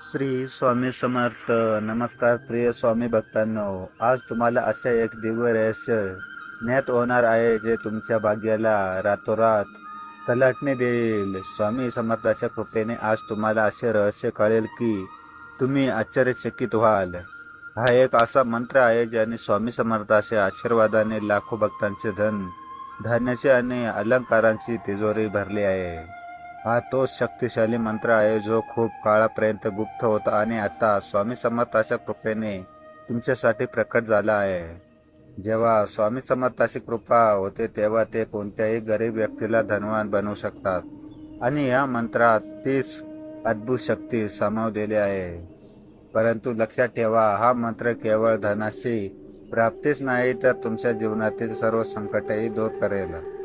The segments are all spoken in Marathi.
श्री स्वामी समर्थ. नमस्कार प्रिय स्वामी भक्तांनो. आज तुम्हाला अशा एक दिव्य रहस्य ज्ञात होणार आहे जे तुमच्या भाग्याला रातोरात कलाटणे देईल. स्वामी समर्थाच्या कृपेने आज तुम्हाला असे रहस्य कळेल की तुम्ही आश्चर्यचकित व्हाल. हा एक असा मंत्र आहे ज्याने स्वामी समर्थाच्या आशीर्वादाने लाखो भक्तांचे धन धान्याचे आणि अलंकारांची तिजोरी भरली आहे. हा तोच शक्तिशाली मंत्र आहे जो खूप काळापर्यंत गुप्त होता आणि आता स्वामी समर्थाच्या कृपेने तुमच्यासाठी प्रकट झाला आहे. जेव्हा स्वामी समर्थाची कृपा होते तेव्हा ते कोणत्याही गरीब व्यक्तीला धनवान बनवू शकतात. आणि या मंत्रात तीच अद्भुत शक्ती सामावलेली आहे. परंतु लक्षात ठेवा हा मंत्र केवळ धनाशी प्राप्तीच नाही तर तुमच्या जीवनातील सर्व संकटही दूर करेल.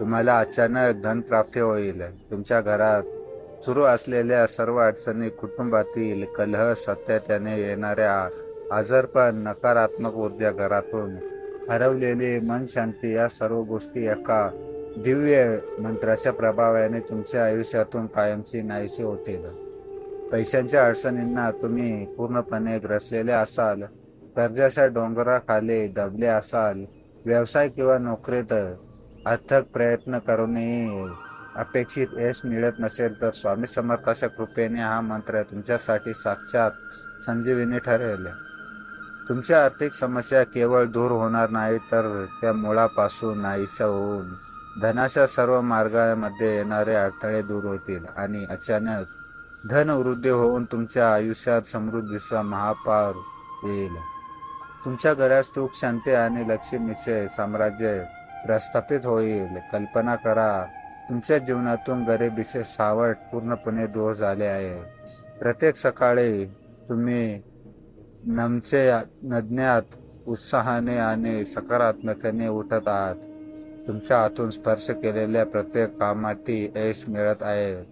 तुम्हाला अचानक धन प्राप्ती होईल. तुमच्या घरात सुरू असलेल्या सर्व अडचणी कुटुंबातील कलह सातत्याने येणाऱ्या आजारपण नकारात्मक ऊर्जा घरातून हरवलेली मन शांती या सर्व गोष्टी एका दिव्य मंत्राच्या प्रभावाने तुमच्या आयुष्यातून कायमची नाहीशी होतील. पैशांच्या अडचणींना तुम्ही पूर्णपणे ग्रसलेले असाल कर्जाच्या डोंगराखाली दबले असाल व्यवसाय किंवा नोकरीत अथक प्रयत्न करूनही अपेक्षित यश मिळत नसेल तर स्वामी समर्थाच्या कृपेने हा मंत्र तुमच्यासाठी साक्षात संजीवनी ठरेल. तुमच्या आर्थिक समस्या केवळ दूर होणार नाही तर त्या मुळापासून नाहीशा होऊन धनाच्या सर्व मार्गामध्ये येणारे अडथळे दूर होतील आणि अचानक धनवृद्धी होऊन तुमच्या आयुष्यात समृद्धीचा महापार येईल. तुमच्या घरात सुख शांती आणि लक्ष्मीचे साम्राज्य प्रस्थापित होईल. कल्पना करा तुमच्या जीवनातून गरिबीचे सावट पूर्णपणे दूर झाले आहे. प्रत्येक सकाळी तुम्ही नमचे नज्ञात उत्साहाने आणि सकारात्मकतेने उठत आहात. तुमच्या हातून स्पर्श केलेल्या प्रत्येक कामाटी यश मिळत आहे.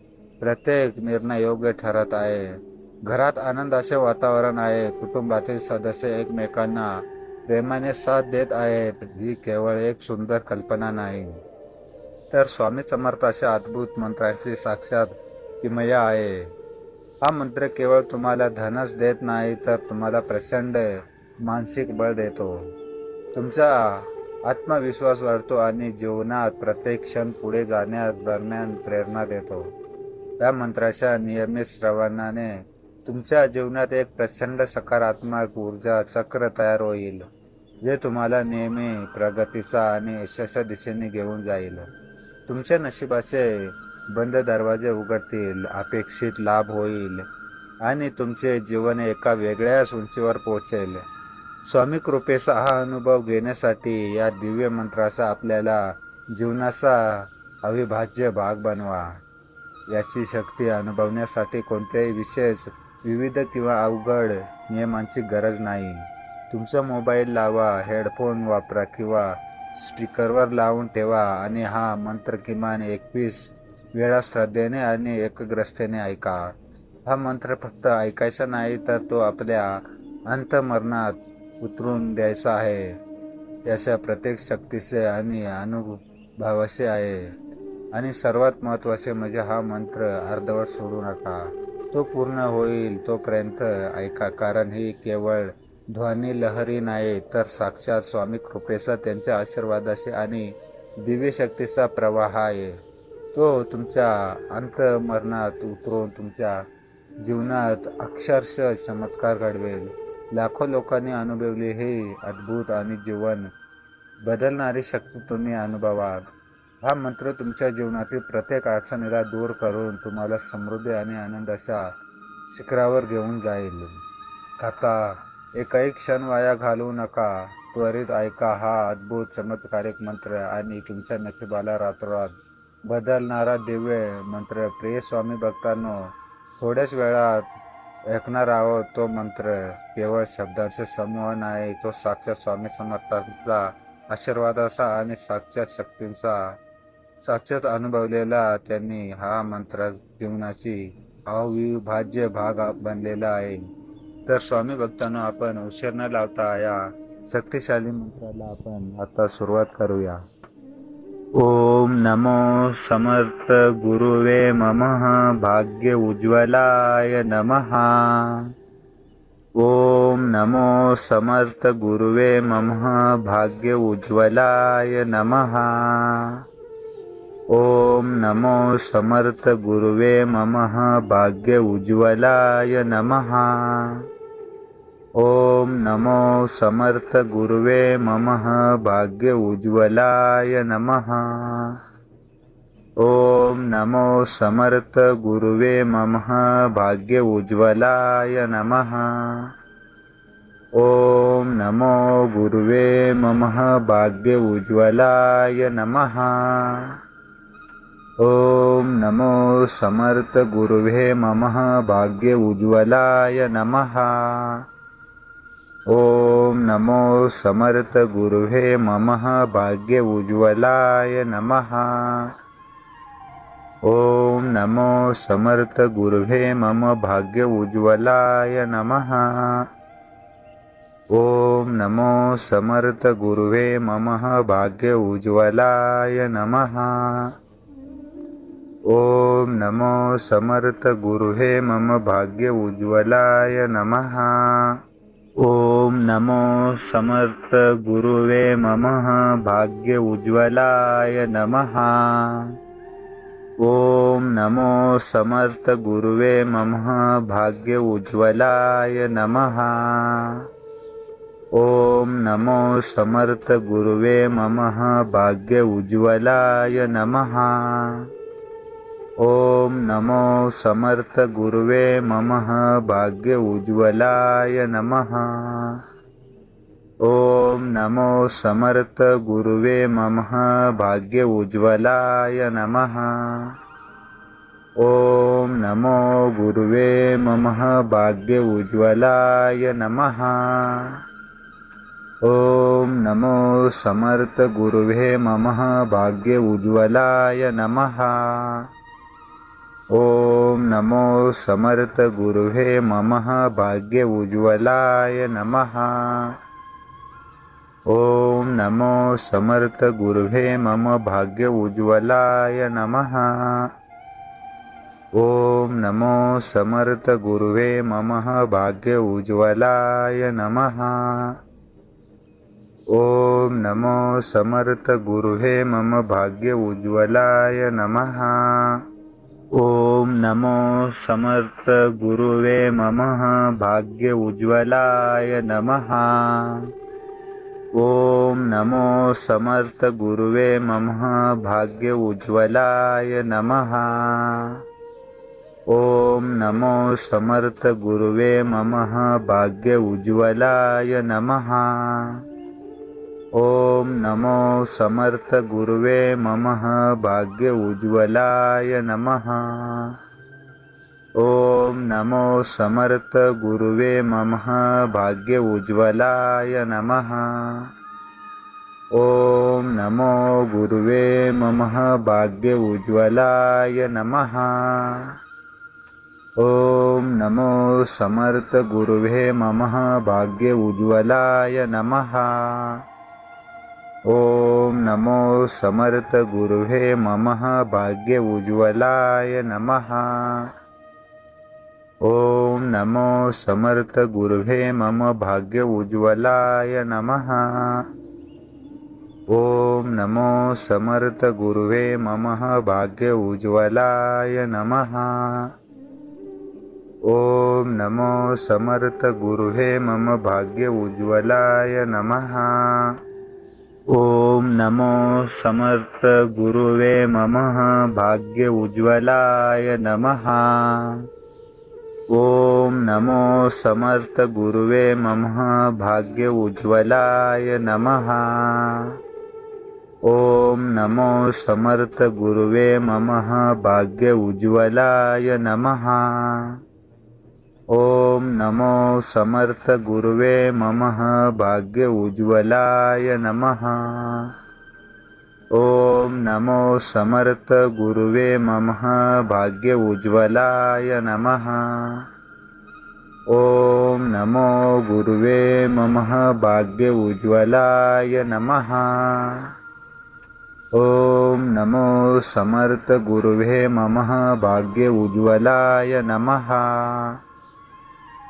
प्रत्येक निर्णय योग्य ठरत आहे. घरात आनंदाचे वातावरण आहे कुटुंबातील सदस्य एकमेकांना प्रेमाने साथ देत आहेत. ही केवळ एक सुंदर कल्पना नाही. तर स्वामी समर्थाच्या अद्भुत मंत्रांची साक्षात किमया आहे. हा मंत्र केवळ तुम्हाला धनच देत नाही तर तुम्हाला प्रचंड मानसिक बळ देतो. तुमचा आत्मविश्वास वाढतो आणि जीवनात प्रत्येक क्षण पुढे जाण्या दरम्यान प्रेरणा देतो. या मंत्राच्या नियमित श्रवणाने तुमच्या जीवनात एक प्रचंड सकारात्मक ऊर्जा चक्र तयार होईल. जे तुम्हाला नेहमी प्रगतीचा आणि यशाच्या दिशेने घेऊन जाईल तुमच्या नशिबाचे बंद दरवाजे उघडतील अपेक्षित लाभ होईल आणि तुमचे जीवन एका वेगळ्याच उंचीवर पोहोचेल. स्वामी कृपेचा हा अनुभव घेण्यासाठी या दिव्य मंत्राचा आपल्याला जीवनाचा अविभाज्य भाग बनवा. याची शक्ती अनुभवण्यासाठी कोणत्याही विशेष विविध किंवा अवघड नियमांची गरज नाही. तुमचा मोबाईल लावा हेडफोन वापरा किंवा स्पीकरवर लावून ठेवा आणि हा मंत्र किमान एकवीस वेळा श्रद्धेने आणि एकग्रस्तेने ऐका. हा मंत्र फक्त ऐकायचा नाही तर तो आपल्या अंतमरणात उतरून द्यायचा आहे. याच्या प्रत्येक शक्तीचे आणि अनुभवाचे आहे. आणि सर्वात महत्त्वाचे म्हणजे हा मंत्र अर्धवट सोडू नका. तो पूर्ण होईल तोपर्यंत ऐका कारण ही केवळ ध्वनी लहरी नाही तर साक्षात स्वामी कृपेचा त्यांच्या आशीर्वादाशी आणि दिव्य शक्तीचा प्रवाह आहे. तो तुमच्या अंतमरणात उतरून तुमच्या जीवनात अक्षरशः चमत्कार घडवेल. लाखो लोकांनी अनुभवली ही अद्भुत आणि जीवन बदलणारी शक्ती तुम्ही अनुभवा हा मंत्र तुमच्या जीवनातील प्रत्येक अडचणीला दूर करून तुम्हाला समृद्धी आणि आनंदाच्या शिखरावर घेऊन जाईल. आता एकही क्षण वाया घालवू नका. त्वरित ऐका हा अद्भुत चमत्कारिक मंत्र आणि तुमच्या नशिबाला रातोरात बदलणारा दिव्य मंत्र. प्रिय स्वामी भक्तांनो थोड्याच वेळात ऐकणार आहोत तो मंत्र. केवळ शब्दांचे समूह नाही तो साक्षात स्वामी समर्थांचा आशीर्वादाचा आणि साक्षात शक्तींचा साक्षात अनुभवलेला त्यांनी हा मंत्र जीवनाची अविभाज्य भाग बनलेला आहे. तर स्वामी भक्तांनो, आपण उशीर न लावता या शक्तिशाली मंत्राला आपण आता सुरुवात करूया. ओम नमो समर्थ गुरुवे ममः, भाग्य उज्ज्वलाय नमः. ओम नमो समर्थ गुरुवे ममः, भाग्य उज्ज्वलाय नमः. ओम नमो समर्थ गुरुवे ममः, भाग्य उज्ज्वलाय नमः. ओम नमो समर्थ गुरुवे ममः भाग्य उज्ज्वलाय नमः। ओम नमो समर्थ गुरुवे ममः भाग्य उज्ज्वलाय नमः। ओम नमो गुरुवे ममः भाग्य उज्ज्वलाय नमः। ओम नमो समर्थ गुरुवे ममः भाग्य उज्ज्वलाय नमः ओम नमो समर्थ गुरुवे ममः भाग्य उज्ज्वलाय नमः। ओम नमो समर्थ गुरुवे मम भाग्य उज्ज्वलाय नमः। ओम नमो समर्थ गुरुवे ममः भाग्य उज्ज्वलाय नमः। ओम नमो समर्थ गुरुवे मम भाग्य उज्ज्वलाय नमः ओम नमो समर्थ गुरुवे ममः भाग्य उज्ज्वलाय नमः। ओम नमो समर्थ गुरुवे ममः भाग्य उज्ज्वलाय नमः। ओम नमो समर्थ गुरुवे ममः भाग्य उज्ज्वलाय नमः ओम नमो समर्थ गुरुवे ममः भाग्य उज्ज्वलाय नमः। ओम नमो समर्थ गुरुवे ममः भाग्य उज्ज्वलाय नमः। ओम नमो गुरुवे ममः भाग्य उज्ज्वलाय नमः। ओम नमो समर्थ गुरुवे ममः भाग्य उज्ज्वलाय नमः। ओम नमो समर्थ गुरुवे ममः भाग्य उज्ज्वलाय नमः। ओम नमो समर्थ गुरुवे मम भाग्य उज्ज्वलाय नमः। ओम नमो समर्थ गुरुवे ममः भाग्य उज्ज्वलाय नमः। ओम नमो समर्थ गुरुवे मम भाग्य उज्ज्वलाय नमः ॐ नमो समर्थगुर्व्य उज्ज्वलाय नमः। ॐ नमो समर्थगुर्वे ममः भाग्य उज्ज्वलाय नमः। ॐ नमो समर्थगुर्वे ममः भाग्य उज्ज्वलाय नमः। ओम नमो समर्थ गुरुवे ममः भाग्य उज्ज्वलाय नमः। ओम नमो समर्थ गुरुवे ममः भाग्य उज्ज्वलाय नमः। ओम नमो गुरुवे ममः भाग्य उज्ज्वलाय नमः। ओम नमो समर्थ गुरुवे ममः भाग्य उज्ज्वलाय नमः ओम नमो समर्थ गुरुवे ममः भाग्य उज्ज्वलाय नमः। ओम नमो समर्थ गुरुवे मम भाग्य उज्ज्वलाय नमः। ओम नमो समर्थ गुरुवे ममः भाग्य उज्ज्वलाय नमः। ओम नमो समर्थ गुरुवे मम भाग्य उज्ज्वलाय नमः। ओम नमो समर्थ गुरुवे ममः भाग्य उज्ज्वलाय नमः। ओम नमो समर्थ गुरुवे ममः भाग्य उज्ज्वलाय नमः। ओम नमो समर्थ गुरुवे ममः भाग्य उज्ज्वलाय नमः ओम नमो समर्थ गुरुवे ममः भाग्य उज्ज्वलाय नमः। ओम नमो समर्थ गुरुवे ममः भाग्य उज्ज्वलाय नमः। ओम नमो गुरुवे ममः भाग्य उज्ज्वलाय नमः। ॐ नमो समर्थ गुरुवे ममः भाग्य उज्ज्वलाय नमः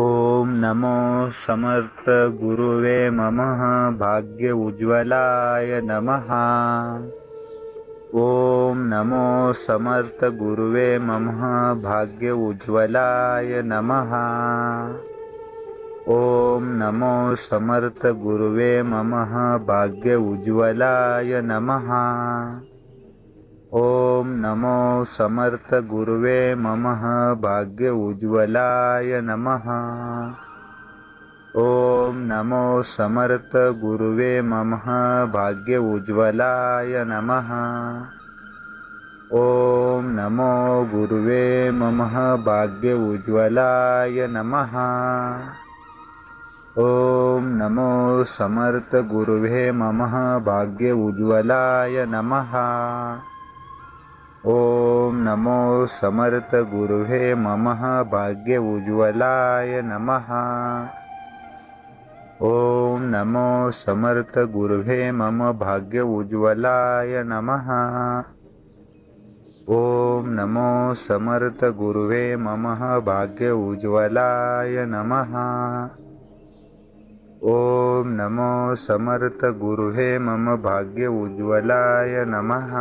ॐ नमो समर्थ गुरुवे मम भाग्य उज्ज्वलाय नमः। ॐ नमो समर्थ गुरुवे मम भाग्य उज्ज्वलाय नमः। ॐ नमो समर्थ गुरुवे मम भाग्य उज्ज्वलाय नमः ॐ नमो समर्थ गुरुवे मम भाग्य उज्ज्वलाय नमः। ॐ नमो समर्थ गुरुवे मम भाग्य उज्ज्वलाय नमः। ॐ नमो गुरुवे मम भाग्य उज्ज्वलाय नमः। ॐ नमो समर्थ गुरुवे मम भाग्य उज्ज्वलाय नमः ॐ नमो भाग्य उज्ज्वलाय नमः। ॐ नमो समर्थ गुरुवे मम भाग्य उज्ज्वलाय नमः। ॐ नमो समर्थ गुरुवे मम भाग्य उज्ज्वलाय नमः। ॐ नमो समर्थ गुरुवे मम भाग्य उज्ज्वलाय नमः